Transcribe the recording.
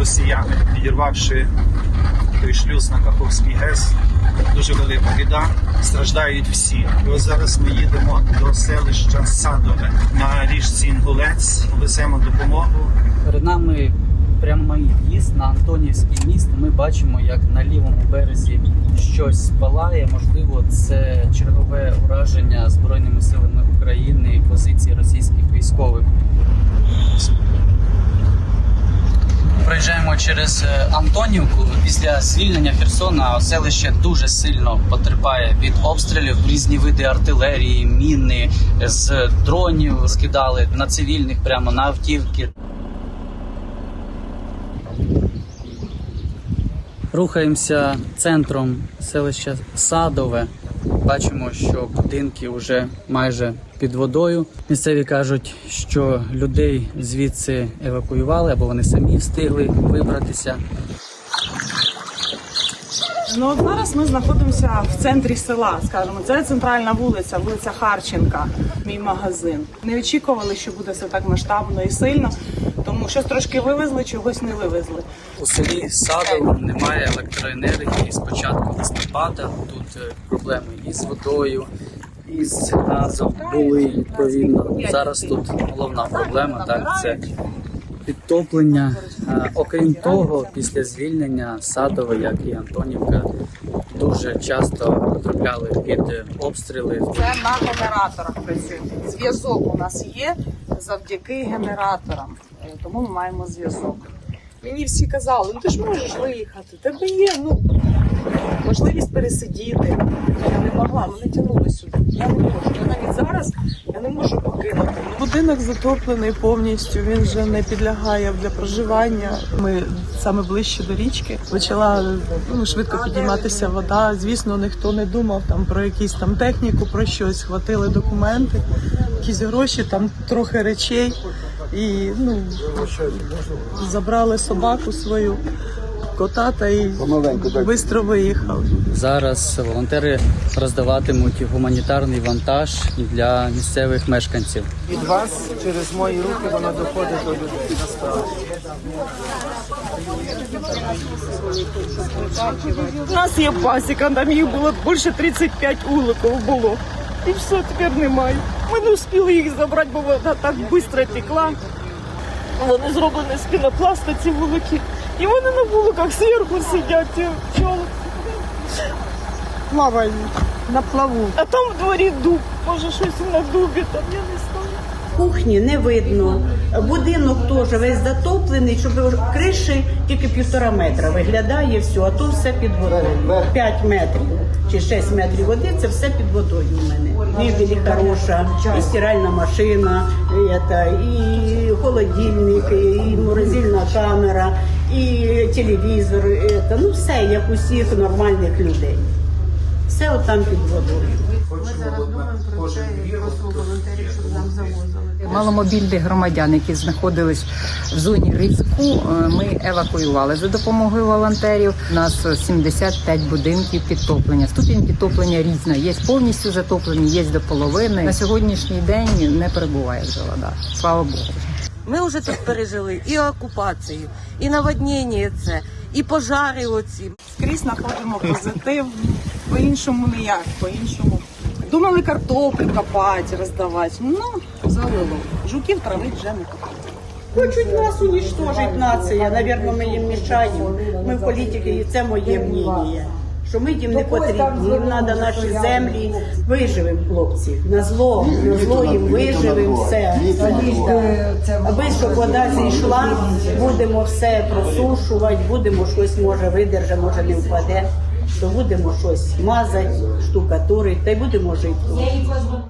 росіяни, підірвавши той шлюз на Каховський ГЕС. Дуже велика біда. Страждають всі. І ось зараз ми їдемо до селища Садове на річці Інгулець. Веземо допомогу. Перед нами прямий в'їзд на Антонівський міст. Ми бачимо, як на лівому березі щось палає. Можливо, це чергове ураження збройними силами України позиції російських військових. Через е, Антонівку. Після звільнення Херсона селище дуже сильно потерпає від обстрілів. Різні види артилерії, міни з дронів скидали на цивільних прямо на автівки. Рухаємося центром селища Садове. Бачимо, що будинки вже майже під водою. Місцеві кажуть, що людей звідси евакуювали або вони самі встигли вибратися. Ну от зараз ми знаходимося в центрі села, скажімо, це центральна вулиця, вулиця Харченка, мій магазин. Не очікували, що буде все так масштабно і сильно, щось трошки вивезли, чогось не вивезли. У селі Садово немає електроенергії з початку листопада. Тут е, проблеми і з водою, і з газом були відповідно. Зараз тут головна проблема так це підтоплення. Окрім того, після звільнення Садове, як і Антонівка, дуже часто потрапляли під е, обстріли. Це на генераторах працює. Зв'язок у нас є завдяки генераторам, Е, тому ми маємо зв'язок. Мені всі казали, ну ти ж можеш виїхати, тебе є ну можливість пересидіти. Я не могла, мене тягнули сюди. Я не можу. Я навіть зараз я не можу покинути. Будинок затоплений повністю. Він вже не підлягає для проживання. Ми саме ближче до річки. Почала ну, швидко підійматися вода. Звісно, ніхто не думав там про якісь там техніку, про щось. Хватили документи, якісь гроші, там трохи речей. І ну забрали собаку свою, кота та і швидко виїхав. Зараз волонтери роздаватимуть гуманітарний вантаж для місцевих мешканців. від вас через мої руки воно доходить до людей. У нас є пасіка, там їх було більше 35 уликів було. І все, тепер немає. Ми не встигли їх забрати, бо вода так швидко текла. Вони зроблені з пінопласта, ці вулики. І вони на вуликах зверху сидять, ці пчоли. Плавають на плаву. А там в дворі дуб. Може щось на дубі, там я не знаю. Кухні не видно. Будинок теж весь затоплений, щоб криші тільки півтора метра виглядає все, а то все під водою. П'ять метрів чи шість метрів води це все під водою у мене. Мебель хороша, і стиральна машина, і, это, и холодильник, і морозильная камера, і телевізор. і Это, ну все, як усіх нормальних людей. Все отам під водою. Маломобільних громадян, які знаходились в зоні ризику, е, ми евакуювали за допомогою волонтерів. У нас 75 будинків підтоплення. Ступінь підтоплення різна. Є повністю затоплені, є до половини. На сьогоднішній день не перебуває вже вода. Слава Богу. Ми вже тут пережили і окупацію, і наводнення це, і пожари оці. Скрізь знаходимо позитив. По-іншому ніяк, по-іншому. Думали картоплю копати, роздавати. Ну, залило. Жуків травить вже не копати. Хочуть нас уничтожить нація. Навірно, ми їм мішаємо. Ми в політики, і це моє мнення. Що ми їм не потрібні. Їм треба наші землі. Виживемо, хлопці. На зло, на зло їм виживемо все. Аби щоб вода зійшла, будемо все просушувати, будемо щось може видержа, може не впаде. То будемо щось мазати, штукатурити, та й будемо жити.